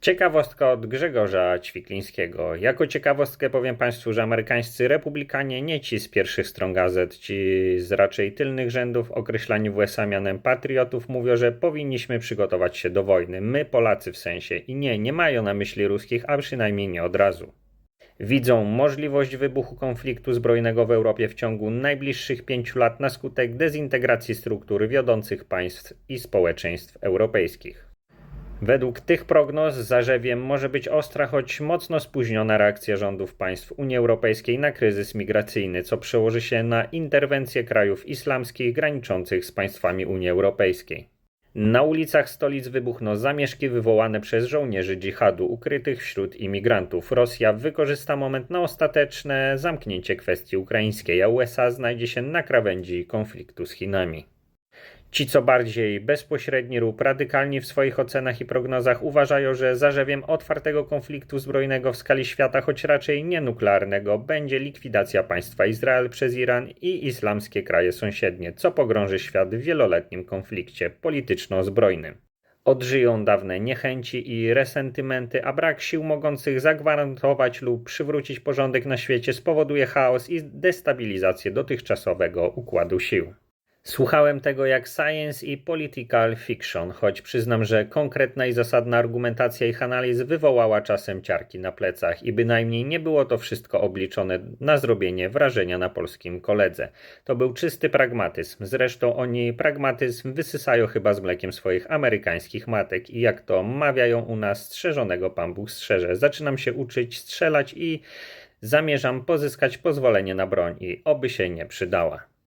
Ciekawostka od Grzegorza Ćwiklińskiego. Jako ciekawostkę powiem Państwu, że amerykańscy republikanie, nie ci z pierwszych stron gazet, ci z raczej tylnych rzędów, określani w USA mianem patriotów, mówią, że powinniśmy przygotować się do wojny. My, Polacy w sensie. I nie, nie mają na myśli ruskich, a przynajmniej nie od razu. Widzą możliwość wybuchu konfliktu zbrojnego w Europie w ciągu najbliższych pięciu lat na skutek dezintegracji struktur wiodących państw i społeczeństw europejskich. Według tych prognoz zarzewiem może być ostra, choć mocno spóźniona reakcja rządów państw Unii Europejskiej na kryzys migracyjny, co przełoży się na interwencję krajów islamskich graniczących z państwami Unii Europejskiej. Na ulicach stolic wybuchną zamieszki wywołane przez żołnierzy dżihadu ukrytych wśród imigrantów. Rosja wykorzysta moment na ostateczne zamknięcie kwestii ukraińskiej, a USA znajdzie się na krawędzi konfliktu z Chinami. Ci, co bardziej bezpośredni lub radykalni w swoich ocenach i prognozach, uważają, że zarzewiem otwartego konfliktu zbrojnego w skali świata, choć raczej nie nuklearnego, będzie likwidacja państwa Izrael przez Iran i islamskie kraje sąsiednie, co pogrąży świat w wieloletnim konflikcie polityczno-zbrojnym. Odżyją dawne niechęci i resentymenty, a brak sił mogących zagwarantować lub przywrócić porządek na świecie spowoduje chaos i destabilizację dotychczasowego układu sił. Słuchałem tego jak science i political fiction, choć przyznam, że konkretna i zasadna argumentacja ich analiz wywołała czasem ciarki na plecach i bynajmniej nie było to wszystko obliczone na zrobienie wrażenia na polskim koledze. To był czysty pragmatyzm. Zresztą oni pragmatyzm wysysają chyba z mlekiem swoich amerykańskich matek i jak to mawiają u nas, strzeżonego Pan Bóg strzeże. Zaczynam się uczyć strzelać i zamierzam pozyskać pozwolenie na broń i oby się nie przydała.